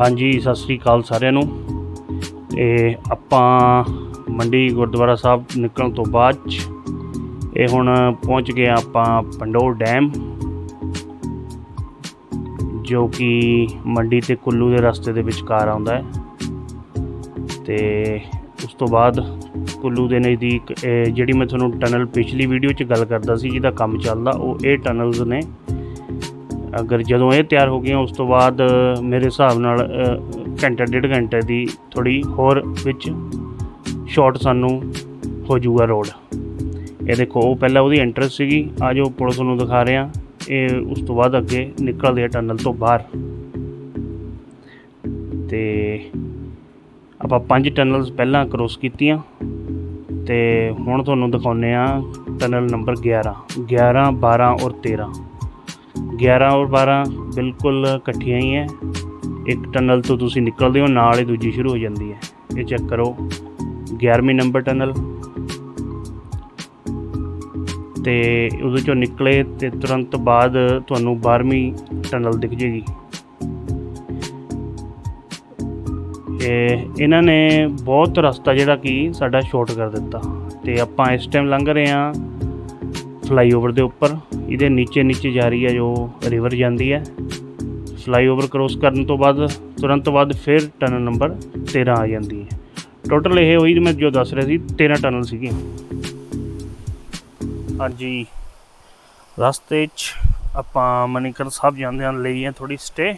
ਹਾਂਜੀ, ਸਤਿ ਸ੍ਰੀ ਅਕਾਲ ਸਾਰਿਆਂ ਨੂੰ। ਇਹ ਆਪਾਂ ਮੰਡੀ ਗੁਰਦੁਆਰਾ ਸਾਹਿਬ ਨਿਕਲਣ ਤੋਂ ਬਾਅਦ 'ਚ ਇਹ ਹੁਣ ਪਹੁੰਚ ਗਏ ਆਪਾਂ ਪੰਡੋਰ ਡੈਮ, ਜੋ ਕਿ ਮੰਡੀ ਤੇ ਕੁੱਲੂ ਦੇ ਰਸਤੇ ਦੇ ਵਿਚਕਾਰ ਆਉਂਦਾ ਹੈ। ਤੇ ਉਸ ਤੋਂ ਬਾਅਦ ਕੁੱਲੂ ਦੇ ਨਜ਼ਦੀਕ ਇਹ ਜਿਹੜੀ ਮੈਂ ਤੁਹਾਨੂੰ ਟਨਲ ਪਿਛਲੀ ਵੀਡੀਓ 'ਚ ਗੱਲ ਕਰਦਾ ਸੀ, ਜਿਹਦਾ ਕੰਮ ਚੱਲਦਾ, ਉਹ ਇਹ ਟਨਲਸ ਨੇ ਅਗਰ ਜਦੋਂ ਇਹ ਤਿਆਰ ਹੋ ਗਈਆਂ ਉਸ ਤੋਂ ਬਾਅਦ ਮੇਰੇ ਹਿਸਾਬ ਨਾਲ ਅ, ਘੰਟਾ ਡੇਢ ਘੰਟੇ ਦੀ ਥੋੜੀ ਹੋਰ ਵਿੱਚ ਸ਼ਾਰਟ ਸਾਨੂੰ ਹੋ ਜਾਊਗਾ ਰੋਡ ਇਹ ਦੇਖੋ ਉਹ ਪਹਿਲਾਂ ਉਹਦੀ ਐਂਟਰੈਂਸ ਸੀਗੀ। ਆ ਜੋ ਪੁਲਿਸ ਨੂੰ ਦਿਖਾ ਰਹੇ ਆ ਇਹ ਉਸ ਤੋਂ ਬਾਅਦ ਅੱਗੇ ਨਿਕਲਦੇ ਆ ਟਨਲ ਤੋਂ ਬਾਹਰ। ਤੇ ਆਪਾਂ ਪੰਜ ਟਨਲਸ ਪਹਿਲਾਂ ਕ੍ਰੋਸ ਕੀਤੀਆਂ। ਤੇ ਹੁਣ ਤੁਹਾਨੂੰ ਦਿਖਾਉਂਦੇ ਆ ਟਨਲ ਨੰਬਰ 11 11 12 ਔਰ 13 11 ਔਰ 12 ਬਿਲਕੁਲ ਇਕੱਠੀਆਂ ਹੀ ਹੈ। ਇੱਕ ਟਨਲ ਤੋਂ ਤੁਸੀਂ ਨਿਕਲਦੇ ਹੋ, ਨਾਲ ਹੀ ਦੂਜੀ ਸ਼ੁਰੂ ਹੋ ਜਾਂਦੀ ਹੈ। ਇਹ ਚੈੱਕ ਕਰੋ। 11ਵੀਂ ਨੰਬਰ ਟਨਲ। ਤੇ ਉਹਦੇ ਚੋਂ ਨਿਕਲੇ ਤੇ ਤੁਰੰਤ ਬਾਅਦ ਤੁਹਾਨੂੰ 12ਵੀਂ ਟਨਲ ਦਿਖ ਜੇਗੀ। ਇਹ ਇਹਨਾਂ ਨੇ ਬਹੁਤ ਰਸਤਾ ਜਿਹੜਾ ਕਿ ਸਾਡਾ ਸ਼ਾਰਟ ਕਰ ਦਿੱਤਾ। ਤੇ ਆਪਾਂ ਇਸ ਟਾਈਮ ਲੰਘ ਰਹੇ ਹਾਂ ਫਲਾਈਓਵਰ ਦੇ ਉੱਪਰ। ਇਹਦੇ ਨੀਚੇ ਨੀਚੇ ਜਾ ਰਹੀ ਹੈ ਜੋ ਰਿਵਰ ਜਾਂਦੀ ਹੈ। ਫਲਾਈਓਵਰ ਕ੍ਰੋਸ ਕਰਨ ਤੋਂ ਬਾਅਦ, ਤੁਰੰਤ ਬਾਅਦ ਫਿਰ ਟਨਲ ਨੰਬਰ 13 ਆ ਜਾਂਦੀ ਹੈ। ਟੋਟਲ ਇਹ ਹੋਈ ਮੈਂ ਜੋ ਦੱਸ ਰਿਹਾ ਸੀ 13 ਟਨਲ ਸੀਗੇ। ਹਾਂਜੀ। ਰਸਤੇ 'ਚ ਆਪਾਂ ਮਨੀਕਰ ਸਾਹਿਬ ਜਾਂਦੇ ਹਾਂ, ਲਈ ਹੈ ਥੋੜੀ ਸਟੇ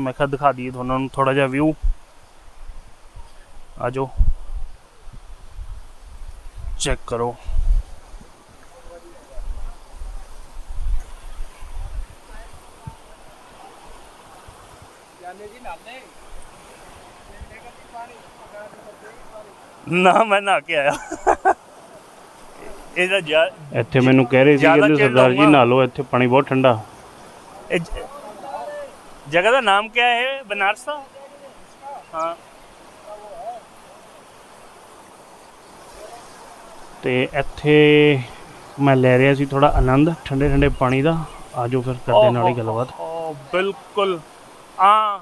ਮੈਂ ਕਿਹਾ ਦਿਖਾ ਦਈਏ ਤੁਹਾਨੂੰ ਨੂੰ ਥੋੜਾ ਜਿਹਾ ਵਿਊ ਆਜੋ ਚੈੱਕ ਕਰੋ। ਨਾ ਮੈਂ ਨਾ ਕੇ ਆਇਆ। ਇਹਦਾ ਜਾ ਇੱਥੇ ਮੈਨੂੰ ਕਹਿ ਰਹੇ ਸੀ ਜ਼ਿਆਦਾ ਕਹਿੰਦੇ ਚਿਰ ਸਰਦਾਰ ਜੀ ਰਹੂੰਗਾ। ਨਹਾ ਲਓ ਇੱਥੇ ਪਾਣੀ ਬਹੁਤ ਠੰਡਾ। ਇਹ ਜ- ਜਗ੍ਹਾ ਦਾ ਨਾਮ ਕੀ ਹੈ? ਬਨਾਰਸ ਦਾ? ਹਾਂ। ਤੇ ਇੱਥੇ ਮੈਂ ਲੈ ਰਿਹਾ ਸੀ ਥੋੜਾ ਆਨੰਦ ਠੰਡੇ ਠੰਡੇ ਪਾਣੀ ਦਾ। ਆਜੋ ਫਿਰ ਕਰਦੇ ਨਾਲ ਹੀ ਗੱਲਬਾਤ। ਓ ਬਿਲਕੁਲ। ਆ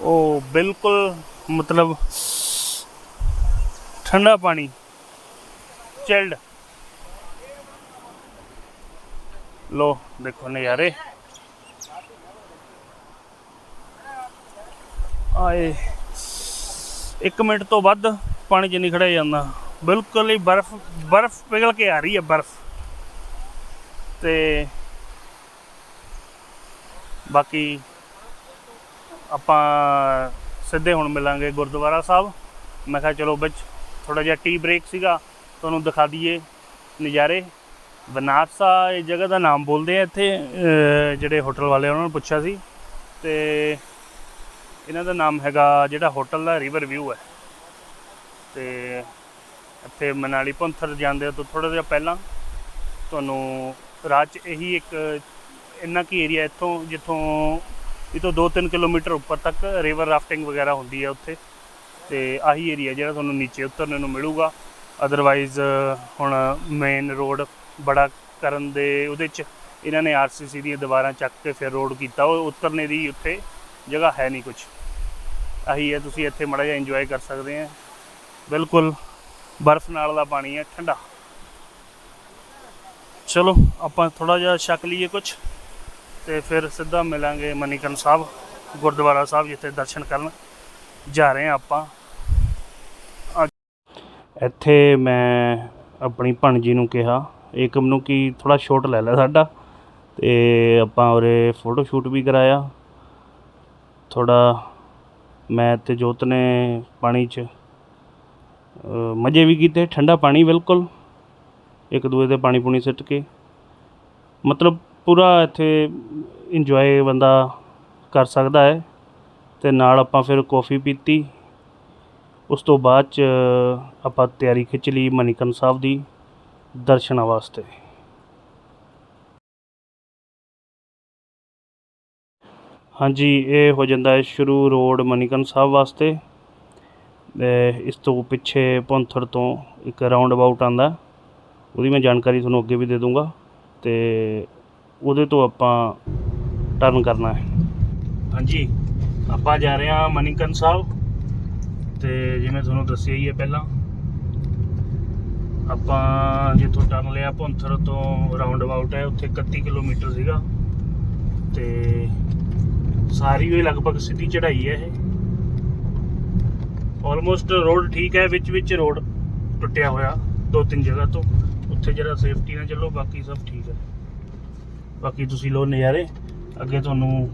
ਉਹ ਬਿਲਕੁਲ ਮਤਲਬ ਠੰਡਾ ਪਾਣੀ। ਚਿਲਡ। ਲੋ, ਦੇਖੋ ਨਜ਼ਾਰੇ। ਆਏ। 1 ਮਿੰਟ ਤੋਂ ਵੱਧ ਪਾਣੀ 'ਚ ਨਹੀਂ ਖੜਿਆ ਜਾਂਦਾ। ਬਿਲਕੁਲ ਹੀ ਬਰਫ਼ ਬਰਫ਼ ਪਿਘਲ ਕੇ ਆ ਰਹੀ ਹੈ ਬਰਫ਼। ਤੇ ਬਾਕੀ ਆਪਾਂ ਸਿੱਧੇ ਹੁਣ ਮਿਲਾਂਗੇ ਗੁਰਦੁਆਰਾ ਸਾਹਿਬ। ਮੈਂ ਕਿਹਾ ਚਲੋ ਵਿੱਚ ਥੋੜਾ ਜਿਹਾ ਟੀ ਬ੍ਰੇਕ ਸੀਗਾ, ਤੁਹਾਨੂੰ ਦਿਖਾ ਦਈਏ ਨਜ਼ਾਰੇ। ਬਨਾਰਸਾ ਇਹ ਜਗ੍ਹਾ ਦਾ ਨਾਮ ਬੋਲਦੇ ਆ ਇੱਥੇ ਜਿਹੜੇ ਹੋਟਲ ਵਾਲੇ ਉਹਨਾਂ ਨੂੰ ਪੁੱਛਿਆ ਸੀ। ਤੇ ਇਹਨਾਂ ਦਾ ਨਾਮ ਹੈਗਾ ਜਿਹੜਾ ਹੋਟਲ ਦਾ ਰਿਵਰ ਵਿਊ ਹੈ। ਤੇ ਇੱਥੇ ਮਨਾਲੀ, ਪੰਥਰ ਜਾਂਦੇ ਤੋਂ ਥੋੜਾ ਜਿਹਾ ਪਹਿਲਾਂ। ਤੁਹਾਨੂੰ ਰਾਹ 'ਚ ਇਹੀ ਇੱਕ ਇੰਨਾ ਕੀ ਏਰੀਆ ਇੱਥੋਂ ਜਿੱਥੋਂ ਇਹ ਤੋਂ 2-3 ਕਿਲੋਮੀਟਰ ਉੱਪਰ ਤੱਕ ਰਿਵਰ ਰਾਫਟਿੰਗ ਵਗੈਰਾ ਹੁੰਦੀ ਹੈ ਉੱਥੇ। ਤੇ ਆਹੀ ਏਰੀਆ ਜਿਹੜਾ ਤੁਹਾਨੂੰ ਨੀਚੇ ਉਤਰਨੇ ਨੂੰ ਮਿਲੂਗਾ। ਅਦਰਵਾਈਜ਼ ਹੁਣ ਮੇਨ ਰੋਡ ਬੜਾ ਕਰਨ ਦੇ ਉਹਦੇ 'ਚ ਇਹਨਾਂ ਨੇ ਆਰਸੀਸੀ ਦੀਆਂ ਦੀਵਾਰਾਂ ਚੱਕ ਕੇ ਫਿਰ ਰੋਡ ਕੀਤਾ। ਉਹ ਉਤਰਨੇ ਦੀ ਉੱਥੇ ਜਗ੍ਹਾ ਹੈ ਨਹੀਂ ਕੁਝ ਆਹੀ ਹੈ, ਤੁਸੀਂ ਇੱਥੇ ਮੜਾ ਜਿਹਾ ਇੰਜੋਏ ਕਰ ਸਕਦੇ ਆ। ਬਿਲਕੁਲ ਬਰਫ਼ ਨਾਲ ਦਾ ਪਾਣੀ ਹੈ, ਠੰਡਾ। ਚਲੋ, ਆਪਾਂ ਥੋੜਾ ਜਿਹਾ ਛਕ ਲਈਏ ਕੁਝ ਤੇ ਫਿਰ ਸਿੱਧਾ ਮਿਲਾਂਗੇ ਮਨੀਕਰਨ ਸਾਹਿਬ, ਗੁਰਦੁਆਰਾ ਸਾਹਿਬ, ਜਿੱਥੇ ਦਰਸ਼ਨ ਕਰਨ ਜਾ ਰਹੇ ਹਾਂ ਆਪਾਂ। ਇੱਥੇ ਮੈਂ ਆਪਣੀ ਭਣਜੀ ਨੂੰ ਕਿਹਾ ਏਕਮ ਨੂੰ ਕਿ ਥੋੜਾ ਸ਼ੋਟ ਲੈ ਲੈ ਸਾਡਾ, ਤੇ ਆਪਾਂ ਉਰੇ ਫੋਟੋ ਸ਼ੂਟ ਵੀ ਕਰਾਇਆ। ਥੋੜਾ ਮੈਂ ਤੇ ਜੋਤ ਨੇ ਪਾਣੀ 'ਚ ਮਜ਼ੇ ਵੀ ਕੀਤੇ, ਠੰਡਾ ਪਾਣੀ ਬਿਲਕੁਲ, ਇੱਕ ਦੂਏ ਦੇ ਪਾਣੀ ਪੂਣੀ ਸਿੱਟ ਕੇ। ਮਤਲਬ ਪੂਰਾ ਇੱਥੇ ਇੰਜੋਏ ਬੰਦਾ ਕਰ ਸਕਦਾ ਹੈ ਅਤੇ ਨਾਲ ਆਪਾਂ ਫਿਰ ਕੌਫੀ ਪੀਤੀ। ਉਸ ਤੋਂ ਬਾਅਦ ਚ ਆਪਾਂ ਤਿਆਰੀ ਖਿੱਚ ਲਈ ਮਨੀਕਰਨ ਸਾਹਿਬ ਦੀ ਦਰਸ਼ਨਾਂ ਵਾਸਤੇ। ਹਾਂਜੀ, ਇਹ ਹੋ ਜਾਂਦਾ ਹੈ ਸ਼ੁਰੂ ਰੋਡ ਮਨੀਕਰਨ ਸਾਹਿਬ ਵਾਸਤੇ। ਇਸ ਤੋਂ ਪਿੱਛੇ ਪੌਂਥੜ ਤੋਂ ਇੱਕ ਰਾਉਂਡ ਅਬਾਊਟ ਆਂਦਾ ਉਹਦੀ ਮੈਂ ਜਾਣਕਾਰੀ ਤੁਹਾਨੂੰ ਅੱਗੇ ਵੀ ਦੇ ਦੂੰਗਾ। ਤੇ ਉਹਦੇ ਤੋਂ ਆਪਾਂ ਟਰਨ ਕਰਨਾ ਹੈ। ਹਾਂਜੀ, ਆਪਾਂ ਜਾ ਰਹੇ ਹਾਂ ਮਨੀਕਰਨ ਸਾਹਿਬ। ਤੇ ਜਿਵੇਂ ਤੁਹਾਨੂੰ ਦੱਸਿਆ ਹੀ ਹੈ ਪਹਿਲਾਂ, ਆਪਾਂ ਜਿੱਥੋਂ ਟਰਨ ਲਿਆ, ਭੁੰਥਰ ਤੋਂ ਰਾਉਂਡ ਅਬਾਊਟ ਹੈ, ਉੱਥੇ 31 ਕਿਲੋਮੀਟਰ ਸੀਗਾ। ਤੇ ਸਾਰੀ ਹੋਈ ਲਗਭਗ ਸਿੱਧੀ ਚੜ੍ਹਾਈ ਹੈ ਇਹ। ਆਲਮੋਸਟ ਰੋਡ ਠੀਕ ਹੈ, ਵਿੱਚ ਵਿੱਚ ਰੋਡ ਟੁੱਟਿਆ ਹੋਇਆ, ਦੋ ਤਿੰਨ ਜਗ੍ਹਾ ਤੋਂ। ਉੱਥੇ ਜਿਹੜਾ ਸੇਫਟੀ ਨਾਲ ਚੱਲੋ, ਬਾਕੀ ਸਭ ਠੀਕ ਹੈ। ਬਾਕੀ ਤੁਸੀਂ ਲੋ ਨਜ਼ਾਰੇ। ਅੱਗੇ ਤੁਹਾਨੂੰ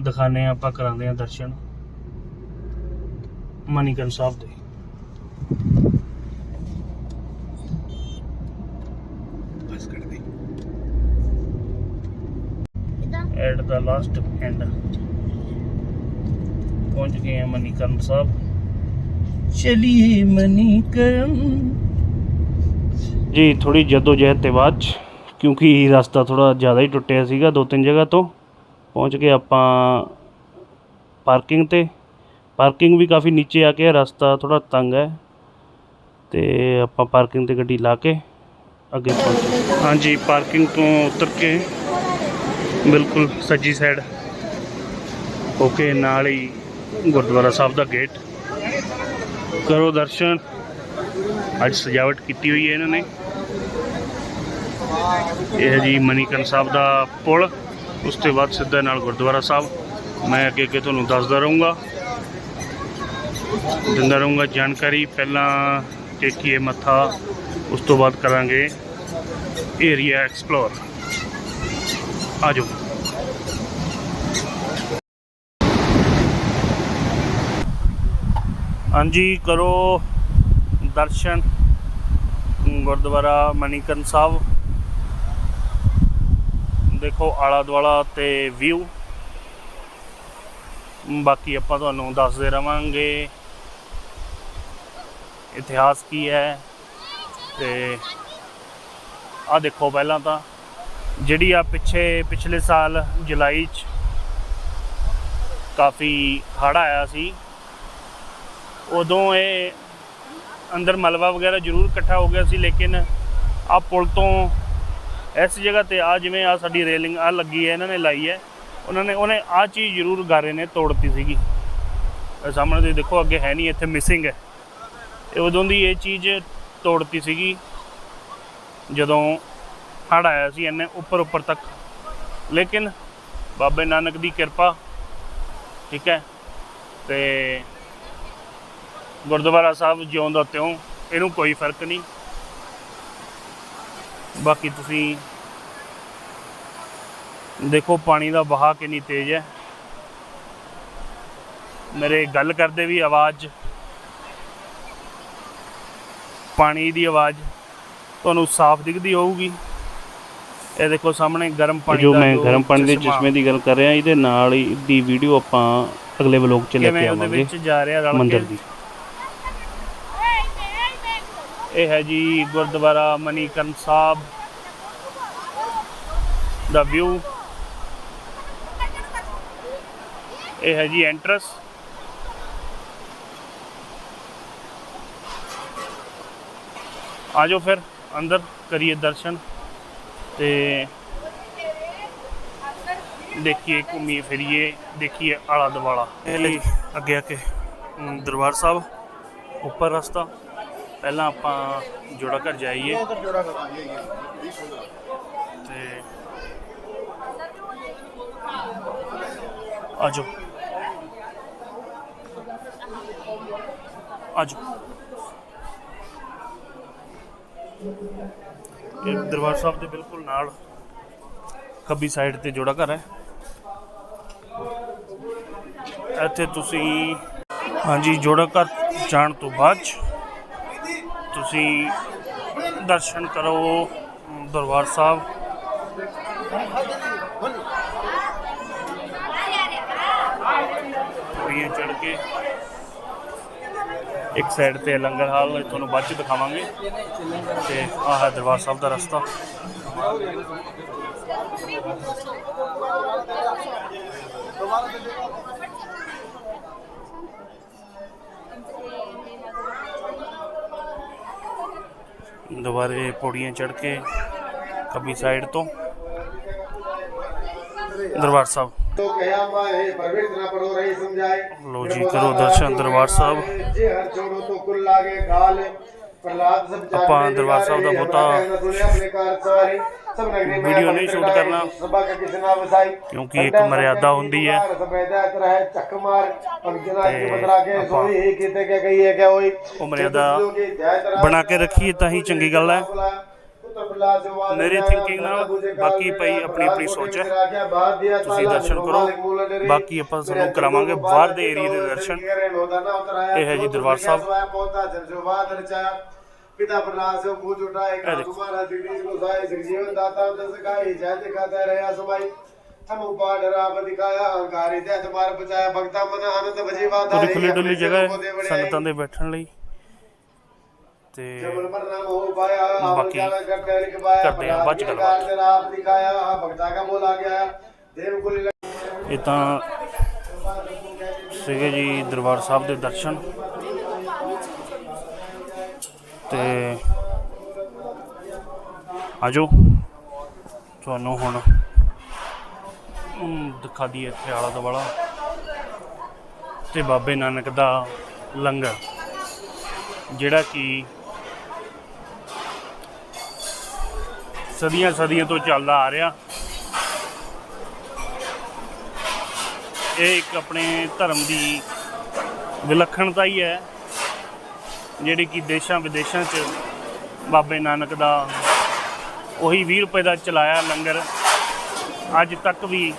ਦਿਖਾਣੇ ਆਪਾਂ ਕਰਾਉਂਦੇ ਆ ਦਰਸ਼ਨ। ਮਨੀਕਰਨ ਸਾਹਿਬ ਦੇ। ਬਸ ਕਰ ਦੇ। ਐਟ ਦਾ ਲਾਸਟ ਐਂਡ ਪਹੁੰਚ ਗਏ ਹਾਂ ਮਨੀਕਰਨ ਸਾਹਿਬ। ਚਲਿਏ ਮਨੀਕਰਨ। ਜੀ ਥੋੜੀ ਜਦੋਜਹਿਦ ਤੇ ਬਾਅਦ 'ਚ, ਕਿਉਂਕਿ ਰਸਤਾ ਥੋੜਾ ਜ਼ਿਆਦਾ ਹੀ ਟੁੱਟਿਆ ਸੀਗਾ ਦੋ ਤਿੰਨ ਜਗ੍ਹਾ ਤੋਂ। ਪਹੁੰਚ ਕੇ ਆਪਾਂ ਪਾਰਕਿੰਗ ਤੇ। ਪਾਰਕਿੰਗ ਵੀ ਕਾਫੀ ਨੀਚੇ ਆ ਕੇ ਰਸਤਾ ਥੋੜਾ ਤੰਗ ਹੈ। ਤੇ ਆਪਾਂ ਪਾਰਕਿੰਗ ਤੇ ਗੱਡੀ ਲਾ ਕੇ ਅੱਗੇ ਪਹੁੰਚੇ। ਹਾਂਜੀ, ਪਾਰਕਿੰਗ ਤੋਂ ਉਤਰ ਕੇ ਬਿਲਕੁਲ ਸੱਜੀ ਸਾਈਡ। ਓਕੇ ਨਾਲ ਹੀ ਗੁਰਦੁਆਰਾ ਸਾਹਿਬ ਦਾ ਗੇਟ। ਕਰੋ ਦਰਸ਼ਨ। ਅੱਜ ਸਜਾਵਟ ਕੀਤੀ ਹੋਈ ਹੈ ਇਹਨਾਂ ਨੇ। ਇਹ ਹੈ ਜੀ ਮਨੀਕਰਨ ਸਾਹਿਬ ਦਾ ਪੁਲ, ਉਸ ਤੋਂ ਬਾਅਦ ਸਿੱਧਾ ਨਾਲ ਗੁਰਦੁਆਰਾ ਸਾਹਿਬ। ਮੈਂ ਅੱਗੇ ਅੱਗੇ ਤੁਹਾਨੂੰ ਦੱਸਦਾ ਰਹੂੰਗਾ। ਦਿੰਦਾ ਰਹੂੰਗਾ ਜਾਣਕਾਰੀ। ਪਹਿਲਾਂ ਟੇਕੀਏ ਮੱਥਾ, ਉਸ ਤੋਂ ਬਾਅਦ ਕਰਾਂਗੇ ਏਰੀਆ ਐਕਸਪਲੋਰ ਆ ਜਾਓ ਹਾਂਜੀ, ਕਰੋ ਦਰਸ਼ਨ। ਗੁਰਦੁਆਰਾ ਮਨੀਕਰਨ ਸਾਹਿਬ। ਦੇਖੋ ਆਲਾ ਦੁਆਲਾ ਤੇ ਵਿਊ ਬਾਕੀ ਆਪਾਂ ਤੁਹਾਨੂੰ ਦੱਸਦੇ ਰਵਾਂਗੇ, ਇਤਿਹਾਸ ਕੀ ਹੈ ਤੇ ਆ ਦੇਖੋ ਪਹਿਲਾਂ ਤਾਂ, ਜਿਹੜੀ ਆ ਪਿੱਛੇ, ਪਿਛਲੇ ਸਾਲ ਜੁਲਾਈ ਚ ਕਾਫੀ ਹੜ੍ਹ ਆਇਆ ਸੀ। ਉਦੋਂ ਇਹ ਅੰਦਰ ਮਲਬਾ ਵਗੈਰਾ ਜ਼ਰੂਰ ਇਕੱਠਾ ਹੋ ਗਿਆ ਸੀ, ਲੇਕਿਨ ਆ ਪੁਲ ਤੋਂ ਇਸ ਜਗ੍ਹਾ ਤੇ ਆ ਜਿਵੇਂ ਆ ਸਾਡੀ ਰੇਲਿੰਗ ਆ ਲੱਗੀ ਹੈ, ਇਹਨਾਂ ਨੇ ਲਾਈ ਹੈ। ਉਹਨਾਂ ਨੇ ਉਹਨੇ ਆ ਚੀਜ਼ ਜ਼ਰੂਰ ਗਾਰੇ ਨੇ, ਤੋੜਤੀ ਸੀਗੀ। ਇਹ ਸਾਹਮਣੇ ਤੁਸੀਂ ਦੇਖੋ, ਅੱਗੇ ਹੈ ਨਹੀਂ, ਇੱਥੇ ਮਿਸਿੰਗ ਹੈ। ਇਹ ਉਦੋਂ ਦੀ ਇਹ ਚੀਜ਼ ਤੋੜਤੀ ਸੀਗੀ। ਜਦੋਂ ਹੜ੍ਹ ਆਇਆ ਸੀ ਇਹਨੇ ਉੱਪਰ ਉੱਪਰ ਤੱਕ। ਲੇਕਿਨ ਬਾਬੇ ਨਾਨਕ ਦੀ ਕਿਰਪਾ, ਠੀਕ ਹੈ। ਤੇ ਗੁਰਦੁਆਰਾ ਸਾਹਿਬ ਜਿਉਂਦਾ ਤਿਉਂ, ਇਹਨੂੰ ਕੋਈ ਫ਼ਰਕ ਨਹੀਂ। ਬਾਕੀ ਤੁਸੀਂ ਦੇਖੋ ਪਾਣੀ ਦਾ ਵਹਾਅ ਕਿੰਨੀ ਤੇਜ਼ ਹੈ। ਮੇਰੇ ਗੱਲ ਕਰਦੇ ਵੀ ਆਵਾਜ਼ ਪਾਣੀ ਦੀ ਆਵਾਜ਼ ਤੁਹਾਨੂੰ ਸਾਫ਼ ਦਿਖਦੀ ਹੋਊਗੀ। ਇਹ ਦੇਖੋ ਸਾਹਮਣੇ ਗਰਮ ਪਾਣੀ ਜੋ ਮੈਂ ਗਰਮ ਪਾਣੀ ਦੇ ਚਸ਼ਮਾ, ਦੀ ਗੱਲ ਕਰ ਰਿਹਾ ਇਹਦੇ ਨਾਲ ਹੀ ਦੀ ਵੀਡੀਓ ਆਪਾਂ ਅਗਲੇ ਵਲੋਗ 'ਚ ਲੈ ਕਿਵੇਂ ਕੇ ਉਹਦੇ ਆਵਾਂਗੇ। ਵਿੱਚ ਜਾ ਰਿਹਾ ਰਲ ਕੇ ਦੀ ਇਹ ਹੈ ਜੀ ਗੁਰਦੁਆਰਾ ਮਨੀਕਰਨ ਸਾਹਿਬ ਦਾ ਵਿਊ। ਇਹ ਹੈ ਜੀ ਐਂਟਰਸ ਆਜੋ ਫਿਰ ਅੰਦਰ ਕਰੀਏ ਦਰਸ਼ਨ ਤੇ ਦੇਖੀਏ, ਘੁੰਮੀਏ, ਫਿਰੀਏ, ਦੇਖੀਏ ਆਲਾ ਦਵਾਲਾ ਇਹ ਲਈ ਅੱਗੇ ਆ ਕੇ ਦਰਬਾਰ ਸਾਹਿਬ, ਉੱਪਰ ਰਸਤਾ। ਪਹਿਲਾਂ ਆਪਾਂ ਜੋੜਾ ਘਰ ਜਾਈਏ। ਤੇ ਆਜੋ। ਆਜੋ। ਇਹ ਦਰਬਾਰ ਸਾਹਿਬ ਦੇ ਬਿਲਕੁਲ ਨਾਲ ਖੱਬੀ ਸਾਈਡ ਤੇ ਜੋੜਾ ਘਰ ਹੈ। ਇੱਥੇ ਤੁਸੀਂ ਹਾਂਜੀ ਜੋੜਾ ਘਰ ਜਾਣ ਤੋਂ ਬਾਅਦ ਤੁਸੀਂ ਦਰਸ਼ਨ ਕਰੋ ਦਰਬਾਰ ਸਾਹਿਬ। ਪੌੜੀਆਂ ਚੜ ਕੇ ਇੱਕ ਸਾਈਡ ਤੇ ਲੰਗਰ ਹਾਲ ਤੁਹਾਨੂੰ ਬਾਅਦ ਚ ਦਿਖਾਵਾਂਗੇ। ਤੇ ਆਹ ਦਰਬਾਰ ਸਾਹਿਬ ਦਾ ਰਸਤਾ। दोबारे पौड़ियाँ चढ़ के कभी साइड तो। दरबार साहब। तो लो जी करो दर्शन दरबार साहब। ਆਪਾਂ ਦਰਬਾਰ ਸਾਹਿਬ ਦਾ ਬਹੁਤਾ ਵੀਡੀਓ ਨਹੀਂ ਸ਼ੂਟ ਕਰਨਾ ਕਿਉਂਕਿ ਇੱਕ ਮਰਿਆਦਾ ਹੁੰਦੀ ਹੈ। ਉਹ ਮਰਿਆਦਾ ਬਣਾ ਕੇ ਰੱਖੀਏ ਤਾਂ ਹੀ ਚੰਗੀ ਗੱਲ ਹੈ। ਮੇਰੀ thinking ਨਾਲ ਬਾਕੀ ਭਾਈ ਆਪਣੀ ਆਪਣੀ ਸੋਚ ਹੈ। ਤੁਸੀਂ ਦਰਸ਼ਨ ਕਰੋ। ਬਾਕੀ ਆਪਾਂ ਤੁਹਾਨੂੰ ਕਰਾਵਾਂਗੇ ਬਾਹਰ ਦੇ ਏਰੀਏ ਦੇ ਦਰਸ਼ਨ। ਇਹ ਹੈ ਜੀ ਦਰਬਾਰ ਸਾਹਿਬ। पिता प्रहलाद से पूछ उठाए ਇਹ ਦੇਖੋ। तुम्हारा जगदीश को साय श्री जीवन दाता दस गाय जय दिखाता रहा समाई हम उपा डरा दिखाया अहंकारी जय तुम्हारा बचाया भक्ता मन आनंद भजीवा ਪੂਰੀ ਖੁੱਲੀ ਡੁੱਲੀ ਜਗ੍ਹਾ ਹੈ ਸੰਗਤਾਂ ਦੇ ਬੈਠਣ ਲਈ ਤੇ ਬਾਕੀ ਕਰਦੇ ਹਾਂ, ਬਾਅਦ ਚ ਗੱਲਬਾਤ। ਤੇਰਾ ਆਪ ਦਿਖਾਇਆ ਭਗਤਾ ਕਾ ਮੋਲ ਆ ਗਿਆ ਦੇਵ ਕੁਲ ਇਹ ਤਾਂ ਸੀਗੇ ਜੀ ਦਰਬਾਰ ਸਾਹਿਬ ਦੇ ਦਰਸ਼ਨ ਤੇ ਆਜੋ ਤੁਹਾਨੂੰ ਹੁਣ ਦਿਖਾ ਦਈਏ ਇੱਥੇ ਆਲਾ ਦੁਆਲਾ ਤੇ ਬਾਬੇ ਨਾਨਕ ਦਾ ਲੰਗਰ ਜਿਹੜਾ ਕਿ ਸਦੀਆਂ ਸਦੀਆਂ ਤੋਂ ਚੱਲਦਾ ਆ ਰਿਹਾ। ਇਹ ਇੱਕ ਆਪਣੇ ਧਰਮ ਦੀ ਵਿਲੱਖਣਤਾ ਹੀ ਹੈ, ਜਿਹੜੀ ਕਿ ਦੇਸ਼ਾਂ ਵਿਦੇਸ਼ਾਂ 'ਚ ਬਾਬੇ ਨਾਨਕ ਦਾ ਉਹੀ 20 ਰੁਪਏ ਦਾ ਚਲਾਇਆ ਲੰਗਰ ਅੱਜ ਤੱਕ ਵੀ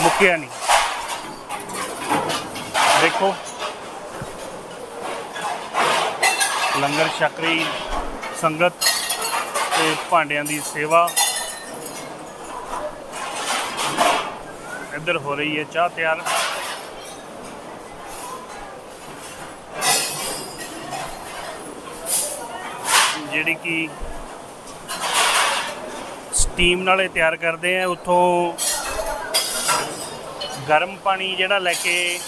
ਮੁੱਕਿਆ ਨਹੀਂ। ਦੇਖੋ, ਲੰਗਰ ਛਕ ਰਹੀ ਸੰਗਤ। ਤੇ ਭਾਂਡਿਆਂ ਦੀ ਸੇਵਾ। ਇੱਧਰ ਹੋ ਰਹੀ ਹੈ ਚਾਹ ਤਿਆਰ। ਜਿਹੜੀ ਕਿ ਸਟੀਮ ਨਾਲੇ ਤਿਆਰ ਕਰਦੇ ਆ, ਉੱਥੋਂ ਗਰਮ ਪਾਣੀ ਜਿਹੜਾ ਲੈ ਕੇ,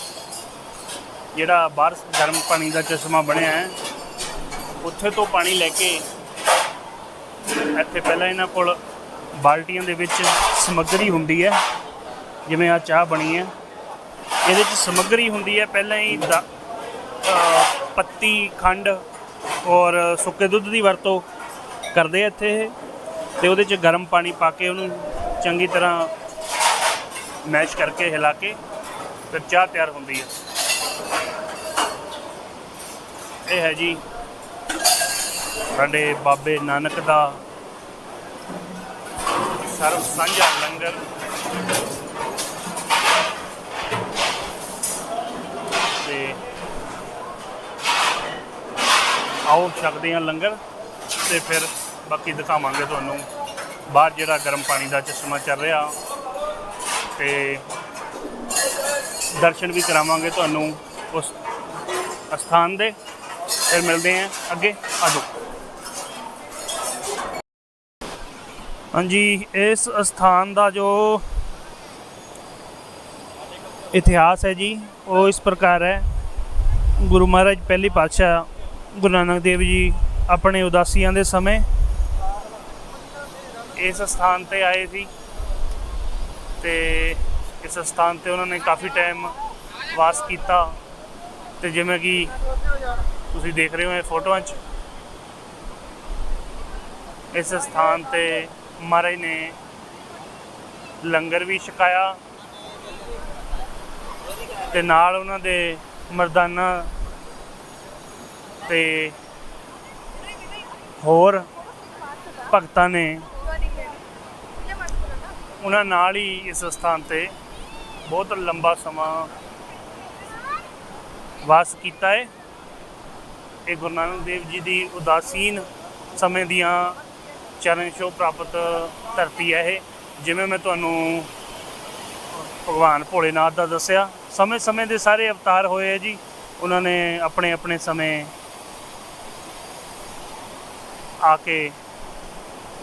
ਜਿਹੜਾ ਬਾਹਰ ਗਰਮ ਪਾਣੀ ਦਾ ਚਸ਼ਮਾ ਬਣਿਆ ਹੈ, ਉੱਥੇ ਤੋਂ ਪਾਣੀ ਲੈ ਕੇ ਇੱਥੇ ਪਹਿਲਾਂ ਇਹਨਾਂ ਕੋਲ ਬਾਲਟੀਆਂ ਦੇ ਵਿੱਚ ਸਮੱਗਰੀ ਹੁੰਦੀ ਹੈ, ਜਿਵੇਂ ਆ ਚਾਹ ਬਣੀ ਹੈ। ਇਹਦੇ ਚ ਸਮੱਗਰੀ ਹੁੰਦੀ ਹੈ, ਪਹਿਲਾਂ ਹੀ ਦਾ- ਪੱਤੀ, ਖੰਡ ਔਰ ਸੁੱਕੇ ਦੁੱਧ ਦੀ ਵਰਤੋਂ ਕਰਦੇ ਆ ਇੱਥੇ ਇਹ ਤੇ ਉਹਦੇ ਚ ਗਰਮ ਪਾਣੀ ਪਾ ਕੇ ਉਹਨੂੰ ਚੰਗੀ ਤਰ੍ਹਾਂ ਮੈਸ਼ ਕਰਕੇ ਹਿਲਾ ਕੇ ਫਿਰ ਚਾਹ ਤਿਆਰ ਹੁੰਦੀ ਹੈ। ਇਹ ਹੈ ਜੀ ਸਾਡੇ ਬਾਬੇ ਨਾਨਕ ਦਾ ਸਰਬ ਸਾਂਝਾ ਲੰਗਰ। ਤੇ ਆਓ ਛਕਦੇ ਹਾਂ ਲੰਗਰ ਤੇ ਫਿਰ ਬਾਕੀ ਦਿਖਾਵਾਂਗੇ ਤੁਹਾਨੂੰ। ਬਾਹਰ ਜਿਹੜਾ ਗਰਮ ਪਾਣੀ ਦਾ ਚਸ਼ਮਾ ਚੱਲ ਰਿਹਾ, ਤੇ ਦਰਸ਼ਨ ਵੀ ਕਰਾਵਾਂਗੇ ਤੁਹਾਨੂੰ ਉਸ ਅਸਥਾਨ ਦੇ। ਫਿਰ ਮਿਲਦੇ ਹਾਂ ਅੱਗੇ, ਆਜੋ। ਹਾਂਜੀ, ਇਸ ਅਸਥਾਨ ਦਾ ਜੋ ਇਤਿਹਾਸ ਹੈ ਜੀ, ਉਹ ਇਸ ਪ੍ਰਕਾਰ ਹੈ। ਗੁਰੂ ਮਹਾਰਾਜ ਪਹਿਲੀ ਪਾਤਸ਼ਾਹ ਗੁਰੂ ਨਾਨਕ ਦੇਵ ਜੀ ਆਪਣੇ ਉਦਾਸੀਆਂ ਦੇ ਸਮੇਂ ਇਸ ਸਥਾਨ ਤੇ ਆਏ ਸੀ ਤੇ ਇਸ ਸਥਾਨ ਤੇ ਉਹਨਾਂ ਨੇ ਕਾਫੀ ਟਾਈਮ ਵਾਸ ਕੀਤਾ। ਤੇ ਜਿਵੇਂ ਕਿ ਤੁਸੀਂ ਦੇਖ ਰਹੇ ਹੋ ਇਹ ਫੋਟੋਆਂ 'ਚ। ਇਸ ਸਥਾਨ ਤੇ ਮਹਾਰਾਜ ਨੇ ਲੰਗਰ ਵੀ ਛਕਾਇਆ ਤੇ ਨਾਲ ਉਹਨਾਂ ਦੇ ਮਰਦਾਨਾ ਤੇ ਹੋਰ ਭਗਤਾਂ ਨੇ ਉਹਨਾਂ ਨਾਲ ਹੀ ਇਸ ਸਥਾਨ ਤੇ ਬਹੁਤ ਲੰਬਾ ਸਮਾਂ ਵਾਸ ਕੀਤਾ ਹੈ। ਇਹ ਗੁਰੂ ਨਾਨਕ ਦੇਵ ਜੀ ਦੀ ਉਦਾਸੀਨ ਸਮੇਂ ਦੀਆਂ ਚਰਨ ਛੋਹ ਪ੍ਰਾਪਤ ਧਰਤੀ ਹੈ ਇਹ, ਜਿਵੇਂ ਮੈਂ ਤੁਹਾਨੂੰ ਭਗਵਾਨ ਭੋਲੇਨਾਥ ਦਾ ਦੱਸਿਆ ਸਮੇਂ ਸਮੇਂ ਦੇ ਸਾਰੇ ਅਵਤਾਰ ਹੋਏ ਹੈ ਜੀ। ਉਹਨਾਂ ਨੇ ਆਪਣੇ ਆਪਣੇ ਸਮੇਂ ਆ ਕੇ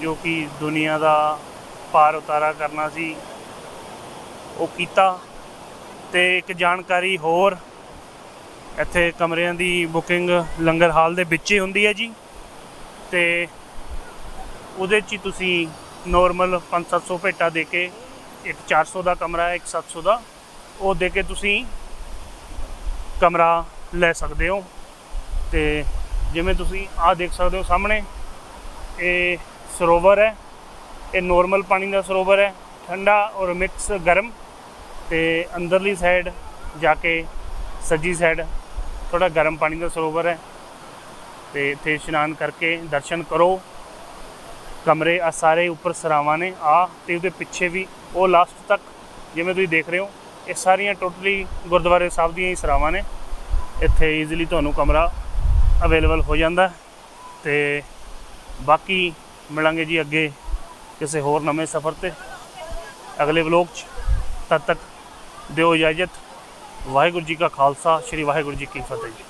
ਜੋ ਕਿ ਦੁਨੀਆ ਦਾ ਪਾਰ ਉਤਾਰਾ ਕਰਨਾ ਸੀ, ਉਹ ਕੀਤਾ। ਤੇ ਇੱਕ ਜਾਣਕਾਰੀ ਹੋਰ, ਇੱਥੇ ਕਮਰਿਆਂ ਦੀ ਬੁਕਿੰਗ ਲੰਗਰ ਹਾਲ ਦੇ ਵਿੱਚ ਹੀ ਹੁੰਦੀ ਹੈ ਜੀ। ਤੇ ਉਹਦੇ 'ਚ ਹੀ ਤੁਸੀਂ ਨਾਰਮਲ 5-700 ਭੇਟਾ ਦੇ ਕੇ ਇੱਕ 400 ਦਾ ਕਮਰਾ ਹੈ ਇੱਕ 700 ਦਾ, ਉਹ ਦੇ ਕੇ ਤੁਸੀਂ ਕਮਰਾ ਲੈ ਸਕਦੇ ਹੋ। ਤੇ ਜਿਵੇਂ ਤੁਸੀਂ ਆਹ ਦੇਖ ਸਕਦੇ ਹੋ ਸਾਹਮਣੇ, ਇਹ ਸਰੋਵਰ ਹੈ। ਇਹ ਨਾਰਮਲ ਪਾਣੀ ਦਾ ਸਰੋਵਰ ਹੈ, ਠੰਡਾ ਔਰ ਮਿਕਸ ਗਰਮ। ਤੇ ਅੰਦਰਲੀ ਸਾਈਡ ਜਾ ਕੇ ਸੱਜੀ ਸਾਈਡ ਥੋੜਾ ਗਰਮ ਪਾਣੀ ਦਾ ਸਰੋਵਰ ਹੈ। ਤੇ ਇੱਥੇ ਇਸ਼ਨਾਨ ਕਰਕੇ ਦਰਸ਼ਨ ਕਰੋ। ਕਮਰੇ ਆ ਸਾਰੇ ਉੱਪਰ ਸਰਾਵਾਂ ਨੇ, ਆ ਤੇ ਉਹਦੇ ਪਿੱਛੇ ਵੀ ਉਹ ਲਾਸਟ ਤੱਕ, ਜਿਵੇਂ ਤੁਸੀਂ ਦੇਖ ਰਹੇ ਹੋ, ਇਹ ਸਾਰੀਆਂ ਟੋਟਲੀ ਗੁਰਦੁਆਰੇ ਸਾਹਿਬ ਦੀਆਂ ਹੀ ਸਰਾਵਾਂ ਨੇ। ਇੱਥੇ ਈਜ਼ੀਲੀ ਤੁਹਾਨੂੰ ਕਮਰਾ ਅਵੇਲੇਬਲ ਹੋ ਜਾਂਦਾ ਹੈ ਤੇ ਬਾਕੀ ਮਿਲਾਂਗੇ ਜੀ ਅੱਗੇ ਕਿਸੇ ਹੋਰ ਨਵੇਂ ਸਫ਼ਰ ਤੇ। ਅਗਲੇ ਵਲੋਗ 'ਚ ਤਦ ਤੱਕ ਦਿਓ ਇਜਾਜ਼ਤ। ਵਾਹਿਗੁਰੂ ਜੀ ਕਾ ਖਾਲਸਾ, ਸ੍ਰੀ ਵਾਹਿਗੁਰੂ ਜੀ ਕੀ ਫਤਿਹ ਜੀ।